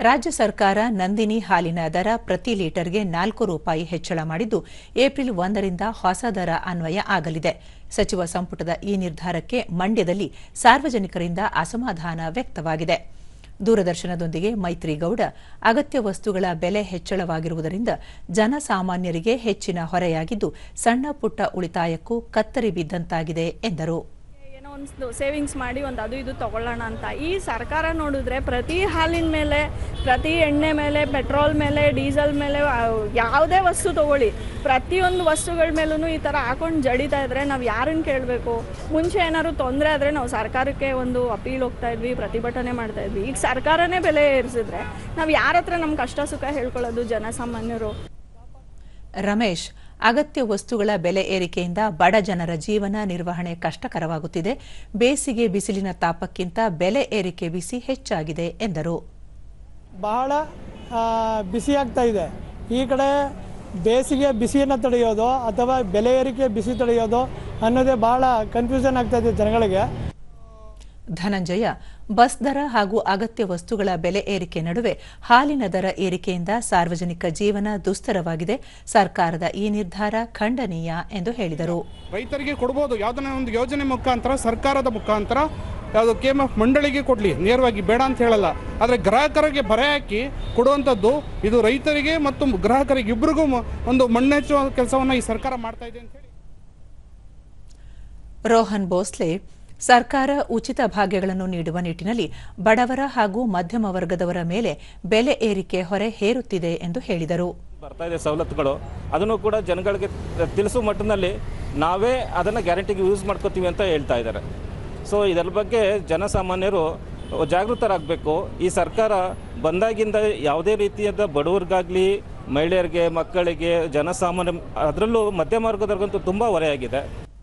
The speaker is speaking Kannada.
ರಾಜ್ಯ ಸರ್ಕಾರ ನಂದಿನಿ ಹಾಲಿನ ದರ ಪ್ರತಿ ಲೀಟರ್ಗೆ ನಾಲ್ಕು ರೂಪಾಯಿ ಹೆಚ್ಚಳ ಮಾಡಿದ್ದು, ಏಪ್ರಿಲ್ ಒಂದರಿಂದ ಹೊಸ ದರ ಅನ್ವಯ ಆಗಲಿದೆ. ಸಚಿವ ಸಂಪುಟದ ಈ ನಿರ್ಧಾರಕ್ಕೆ ಮಂಡ್ಯದಲ್ಲಿ ಸಾರ್ವಜನಿಕರಿಂದ ಅಸಮಾಧಾನ ವ್ಯಕ್ತವಾಗಿದೆ. ದೂರದರ್ಶನದೊಂದಿಗೆ ಮೈತ್ರಿಗೌಡ, ಅಗತ್ಯ ವಸ್ತುಗಳ ಬೆಲೆ ಹೆಚ್ಚಳವಾಗಿರುವುದರಿಂದ ಜನಸಾಮಾನ್ಯರಿಗೆ ಹೆಚ್ಚಿನ ಹೊರೆಯಾಗಿದ್ದು, ಸಣ್ಣ ಪುಟ್ಟ ಉಳಿತಾಯಕ್ಕೂ ಕತ್ತರಿ ಬಿದ್ದಂತಾಗಿದೆ ಎಂದರು. ಒಂದು ಸೇವಿಂಗ್ಸ್ ಮಾಡಿ ಒಂದು ಅದು ಇದು ತಗೊಳ್ಳೋಣ ಅಂತ. ಈ ಸರ್ಕಾರ ನೋಡಿದ್ರೆ ಪ್ರತಿ ಹಾಲಿನ ಮೇಲೆ, ಪ್ರತಿ ಎಣ್ಣೆ ಮೇಲೆ, ಪೆಟ್ರೋಲ್ ಮೇಲೆ, ಡೀಸೆಲ್ ಮೇಲೆ ಯಾವುದೇ ವಸ್ತು ತಗೊಳ್ಳಿ. ಪ್ರತಿಯೊಂದು ವಸ್ತುಗಳ ಮೇಲೂ ಈ ಥರ ಹಾಕೊಂಡು ಜಡಿತಾ ಇದ್ರೆ ನಾವು ಯಾರನ್ನು ಕೇಳಬೇಕು? ಮುಂಚೆ ಏನಾದ್ರು ತೊಂದರೆ ಆದರೆ ನಾವು ಸರ್ಕಾರಕ್ಕೆ ಒಂದು ಅಪೀಲ್ ಹೋಗ್ತಾ ಇದ್ವಿ, ಪ್ರತಿಭಟನೆ ಮಾಡ್ತಾ ಇದ್ವಿ. ಈಗ ಸರ್ಕಾರನೇ ಬೆಲೆ ಏರಿಸಿದ್ರೆ ನಾವು ಯಾರ ಹತ್ರ ನಮ್ಮ ಕಷ್ಟ ಸುಖ ಹೇಳ್ಕೊಳ್ಳೋದು ಜನಸಾಮಾನ್ಯರು ರಮೇಶ್ ಅಗತ್ಯ ವಸ್ತುಗಳ ಬೆಲೆ ಏರಿಕೆಯಿಂದ ಬಡ ಜನರ ಜೀವನ ನಿರ್ವಹಣೆ ಕಷ್ಟಕರವಾಗುತ್ತಿದೆ. ಬೇಸಿಗೆ ಬಿಸಿಲಿನ ತಾಪಕ್ಕಿಂತ ಬೆಲೆ ಏರಿಕೆ ಬಿಸಿ ಹೆಚ್ಚಾಗಿದೆ ಎಂದರು. ಬಹಳ ಬಿಸಿಯಾಗ್ತಾ ಇದೆ. ಈ ಕಡೆ ಬೇಸಿಗೆ ಬಿಸಿಯನ್ನು ತಡೆಯೋದು ಅಥವಾ ಬೆಲೆ ಏರಿಕೆ ಬಿಸಿ ತಡೆಯೋದು ಅನ್ನೋದೇ ಬಹಳ ಕನ್ಫ್ಯೂಷನ್ ಆಗ್ತಾ ಇದೆ ಜನಗಳಿಗೆ. ಧನಂಜಯ ಬಸ್ ದರ ಹಾಗೂ ಅಗತ್ಯ ವಸ್ತುಗಳ ಬೆಲೆ ಏರಿಕೆ ನಡುವೆ ಹಾಲಿನ ದರ ಏರಿಕೆಯಿಂದ ಸಾರ್ವಜನಿಕ ಜೀವನ ದುಸ್ತರವಾಗಿದೆ. ಸರ್ಕಾರದ ಈ ನಿರ್ಧಾರ ಖಂಡನೀಯ ಎಂದು ಹೇಳಿದರು. ರೈತರಿಗೆ ಕೊಡಬಹುದು ಯಾವುದನ್ನ ಒಂದು ಯೋಜನೆ ಮುಖಾಂತರ ಸರ್ಕಾರದ ಮುಖಾಂತರ ಯಾವುದು ಕೆ ಎಂ ಎಫ್ ಮಂಡಳಿಗೆ ಕೊಡಲಿ. ನೇರವಾಗಿ ಬೇಡ ಅಂತ ಹೇಳಲ್ಲ. ಆದರೆ ಗ್ರಾಹಕರಿಗೆ ಬರೆ ಹಾಕಿ ಕೊಡುವಂಥದ್ದು ಇದು ರೈತರಿಗೆ ಮತ್ತು ಗ್ರಾಹಕರಿಗೆ ಇಬ್ಬರಿಗೂ ಒಂದು ಮಣ್ಣೆಚ್ಚುವ ಕೆಲಸವನ್ನು ಈ ಸರ್ಕಾರ ಮಾಡ್ತಾ ಇದೆ ಅಂತ ಹೇಳಿ. ರೋಹನ್ ಭೋಸ್ಲೆ ಸರ್ಕಾರ ಉಚಿತ ಭಾಗ್ಯಗಳನ್ನು ನೀಡುವ ನಿಟ್ಟಿನಲ್ಲಿ ಬಡವರ ಹಾಗೂ ಮಧ್ಯಮ ವರ್ಗದವರ ಮೇಲೆ ಬೆಲೆ ಏರಿಕೆ ಹೊರೆ ಹೇರುತ್ತಿದೆ ಎಂದು ಹೇಳಿದರು. ಬರ್ತಾ ಇದೆ ಸವಲತ್ತುಗಳು. ಅದನ್ನು ಕೂಡ ಜನಗಳಿಗೆ ತಿಳಿಸುವ ಮಟ್ಟದಲ್ಲಿ ನಾವೇ ಅದನ್ನು ಗ್ಯಾರಂಟಿಗೆ ಯೂಸ್ ಮಾಡ್ಕೋತೀವಿ ಅಂತ ಹೇಳ್ತಾ ಇದ್ದಾರೆ. ಸೊ ಇದರ ಬಗ್ಗೆ ಜನಸಾಮಾನ್ಯರು ಜಾಗೃತರಾಗಬೇಕು. ಈ ಸರ್ಕಾರ ಬಂದಾಗಿಂದ ಯಾವುದೇ ರೀತಿಯಾದ ಬಡವರಿಗಾಗಲಿ, ಮಹಿಳೆಯರಿಗೆ, ಮಕ್ಕಳಿಗೆ, ಜನಸಾಮಾನ್ಯ, ಅದರಲ್ಲೂ ಮಧ್ಯಮ ವರ್ಗದವ್ರಿಗಂತೂ ತುಂಬ ಹೊರೆಯಾಗಿದೆ.